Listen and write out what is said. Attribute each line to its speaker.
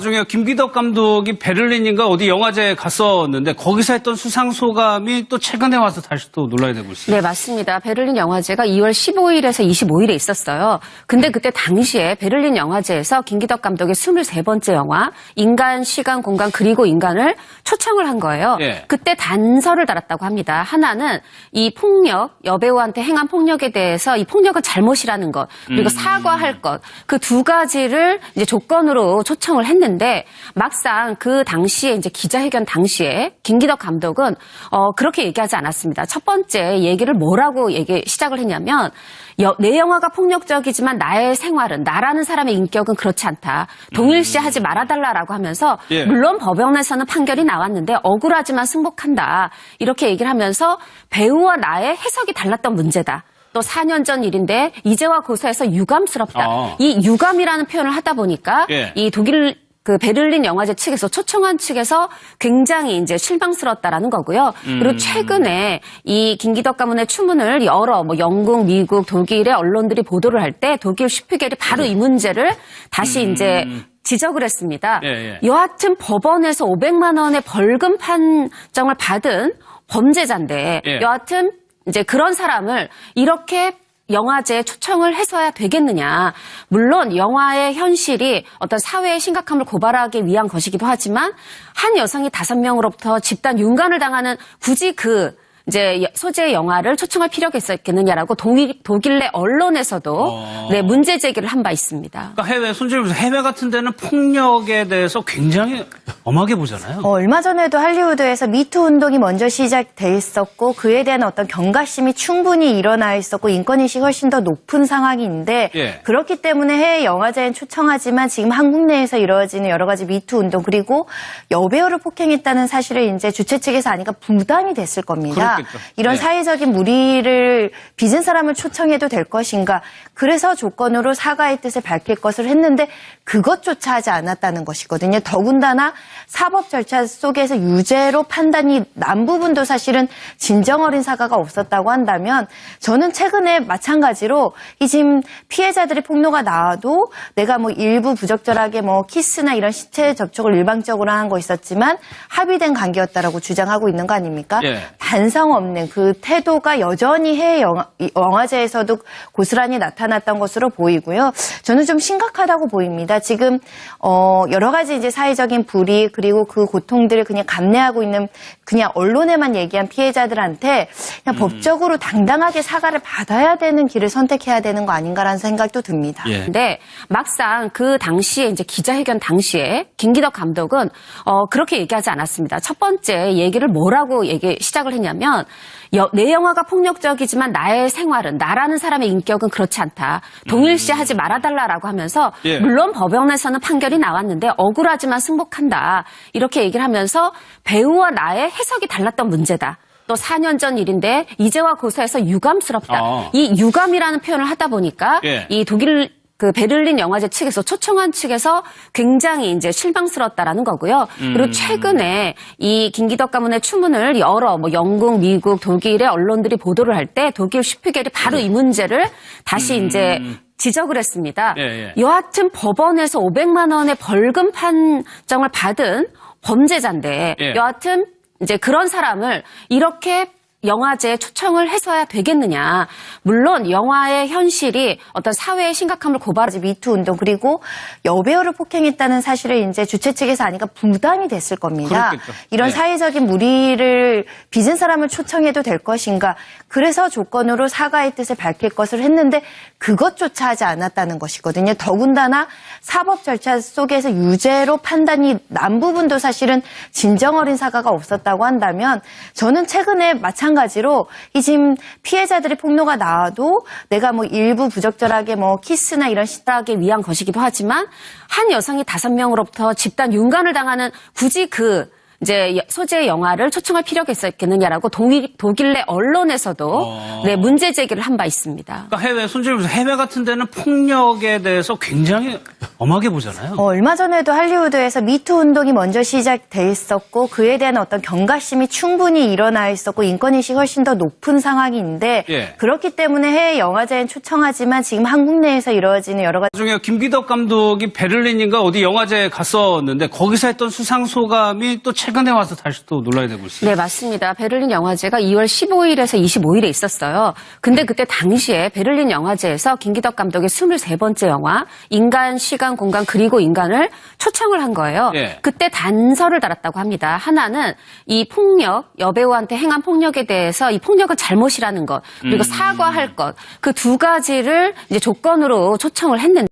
Speaker 1: 나중에 김기덕 감독이 베를린인가 어디 영화제에 갔었는데 거기서 했던 수상 소감이 또 최근에 와서 다시 또 논란이 되고 있어요.
Speaker 2: 네, 맞습니다. 베를린 영화제가 2월 15일에서 25일에 있었어요. 근데 그때 당시에 베를린 영화제에서 김기덕 감독의 23번째 영화 인간, 시간, 공간 그리고 인간을 초청을 한 거예요.
Speaker 1: 예.
Speaker 2: 그때 단서를 달았다고 합니다. 하나는 이 폭력, 여배우한테 행한 폭력에 대해서 이 폭력은 잘못이라는 것, 그리고 사과할 것, 그 두 가지를 이제 조건으로 초청을 했는데 막상 그 당시에 이제 기자회견 당시에 김기덕 감독은 어, 그렇게 얘기하지 않았습니다. 첫 번째 얘기를 뭐라고 얘기 시작을 했냐면 여- 내 영화가 폭력적이지만 나의 생활은 나라는 사람의 인격은 그렇지 않다. 동일시하지 말아달라라고 하면서
Speaker 1: 예.
Speaker 2: 물론 법원에서는 판결이 나왔는데 억울하지만 승복한다. 이렇게 얘기를 하면서 배우와 나의 해석이 달랐던 문제다. 또 4년 전 일인데 이제와 고사해서 유감스럽다.
Speaker 1: 아.
Speaker 2: 이 유감이라는 표현을 하다 보니까
Speaker 1: 예.
Speaker 2: 이 독일 그 베를린 영화제 측에서 초청한 측에서 굉장히 이제 실망스럽다라는 거고요.
Speaker 1: 음.
Speaker 2: 그리고 최근에 이 김기덕 가문의 추문을 여러 뭐 영국, 미국, 독일의 언론들이 보도를 할 때 독일 슈피겔이 바로 이 문제를 다시 이제 지적을 했습니다.
Speaker 1: 음. 예, 예.
Speaker 2: 여하튼 법원에서 500만 원의 벌금 판정을 받은 범죄자인데
Speaker 1: 예.
Speaker 2: 여하튼 이제 그런 사람을 이렇게 영화제에 초청을 해서야 되겠느냐. 물론 영화의 현실이 어떤 사회의 심각함을 고발하기 위한 것이기도 하지만 한 여성이 다섯 명으로부터 집단 윤관을 당하는 굳이 그 이제 소재의 영화를 초청할 필요가 있었겠느냐라고 독일, 독일 내 언론에서도
Speaker 1: 어.
Speaker 2: 네, 문제 제기를 한 바 있습니다.
Speaker 1: 그러니까 해외 손질면서 해외 같은 데는 폭력에 대해서 굉장히 엄하게 보잖아요.
Speaker 3: 어, 얼마 전에도 할리우드에서 미투 운동이 먼저 시작돼 있었고 그에 대한 어떤 경각심이 충분히 일어나 있었고 인권인식이 훨씬 더 높은 상황인데
Speaker 1: 예.
Speaker 3: 그렇기 때문에 해외 영화제엔 초청하지만 지금 한국 내에서 이루어지는 여러 가지 미투 운동 그리고 여배우를 폭행했다는 사실을 이제 주최 측에서 아니까 부담이 됐을 겁니다.
Speaker 1: 그 렇겠죠.
Speaker 3: 이런
Speaker 1: 네.
Speaker 3: 사회적인 무리를 빚은 사람을 초청해도 될 것인가 그래서 조건으로 사과의 뜻을 밝힐 것을 했는데 그것조차 하지 않았다는 것이거든요. 더군다나 사법 절차 속에서 유죄로 판단이 난 부분도 사실은 진정 어린 사과가 없었다고 한다면 저는 최근에 마찬가지로 이 지금 피해자들이 폭로가 나와도 내가 뭐 일부 부적절하게 뭐 키스나 이런 신체 접촉을 일방적으로 한 거 있었지만 합의된 관계였다라고 주장하고 있는 거 아닙니까?
Speaker 1: 예.
Speaker 3: 반성 없는 그 태도가 여전히 해외 영화, 이 영화 제에서도 고스란히 나타났던 것으로 보이고요. 저는 좀 심각하다고 보입니다. 지금 어 여러 가지 이제 사회적인 불이익 그리고 그 고통들을 그냥 감내하고 있는 그냥 언론에만 얘기한 피해자들한테 그냥 법적으로 당당하게 사과를 받아야 되는 길을 선택해야 되는 거 아닌가라는 생각도 듭니다.
Speaker 1: 예.
Speaker 2: 근데 막상 그 당시에 이제 기자회견 당시에 김기덕 감독은 어 그렇게 얘기하지 않았습니다. 첫 번째 얘기를 뭐라고 얘기 시작을 했냐면 여- 내 영화가 폭력적이지만 나의 생활은 나라는 사람의 인격은 그렇지 않다. 동일시하지 말아달라라고 하면서
Speaker 1: 예.
Speaker 2: 물론 법원에서는 판결이 나왔는데 억울하지만 승복한다. 이렇게 얘기를 하면서 배우와 나의 해석이 달랐던 문제다. 또 4년 전 일인데 이제와 고사해서 유감스럽다.
Speaker 1: 아.
Speaker 2: 이 유감이라는 표현을 하다 보니까
Speaker 1: 예.
Speaker 2: 이 독일 그 베를린 영화제 측에서 초청한 측에서 굉장히 이제 실망스럽다라는 거고요. 그리고 최근에 이 김기덕 가문의 추문을 여러 뭐 영국, 미국, 독일의 언론들이 보도를 할 때 독일 슈피겔이 바로 이 문제를 다시 이제 지적을 했습니다.
Speaker 1: 예, 예.
Speaker 2: 여하튼 법원에서 500만 원의 벌금 판정을 받은 범죄자인데
Speaker 1: 예.
Speaker 2: 여하튼 이제 그런 사람을 이렇게 영화제에 초청을 해서야 되겠느냐. 물론 영화의 현실이 어떤 사회의 심각함을 고발하지
Speaker 3: 미투 운동 그리고 여배우를 폭행했다는 사실을 이제 주최 측에서 아니까 부담이 됐을 겁니다.
Speaker 1: 그렇겠죠.
Speaker 3: 이런
Speaker 1: 네.
Speaker 3: 사회적인 무리를 빚은 사람을 초청해도 될 것인가. 그래서 조건으로 사과의 뜻을 밝힐 것을 했는데 그것조차 하지 않았다는 것이거든요. 더군다나 사법 절차 속에서 유죄로 판단이 난 부분도 사실은 진정 어린 사과가 없었다고 한다면 저는 최근에 마찬가지로 이 지금 피해자들이 폭로가 나와도 내가 뭐 일부 부적절하게 뭐 키스나 이런 시하기 위한 것이기도 하지만 한 여성이 다섯 명으로부터 집단 윤관을 당하는 굳이 그
Speaker 2: 이제 여- 소재 영화를 초청할 필요가 있었겠느냐라고 독일, 독일 내 언론에서도
Speaker 1: 어.
Speaker 2: 네, 문제 제기를 한 바 있습니다.
Speaker 1: 그러니까 해외 손질면서 해외 같은 데는 폭력에 대해서 굉장히 엄하게 보잖아요.
Speaker 3: 어, 얼마 전에도 할리우드에서 미투 운동이 먼저 시작돼 있었고 그에 대한 어떤 경각심이 충분히 일어나 있었고 인권인식이 훨씬 더 높은 상황인데
Speaker 1: 예.
Speaker 3: 그렇기 때문에 해외 영화제엔 초청하지만 지금 한국 내에서 이루어지는 여러 가지
Speaker 1: 나중에 김기덕 감독이 베를린인가 어디 영화제에 갔었는데 거기서 했던 수상 소감이 또 최근에 와서 다시 또 논란이 되고 있어요.
Speaker 2: 네, 맞습니다. 베를린 영화제가 2월 15일에서 25일에 있었어요. 근데 그때 당시에 베를린 영화제에서 김기덕 감독의 23번째 영화 인간, 시 간, 공간 그리고 인간을 초청을 한 거예요.
Speaker 1: 예.
Speaker 2: 그때 단서를 달았다고 합니다. 하나는 이 폭력, 여배우한테 행한 폭력에 대해서 이 폭력은 잘못이라는 것, 그리고 사과할 것, 그 두 가지를 이제 조건으로 초청을 했는데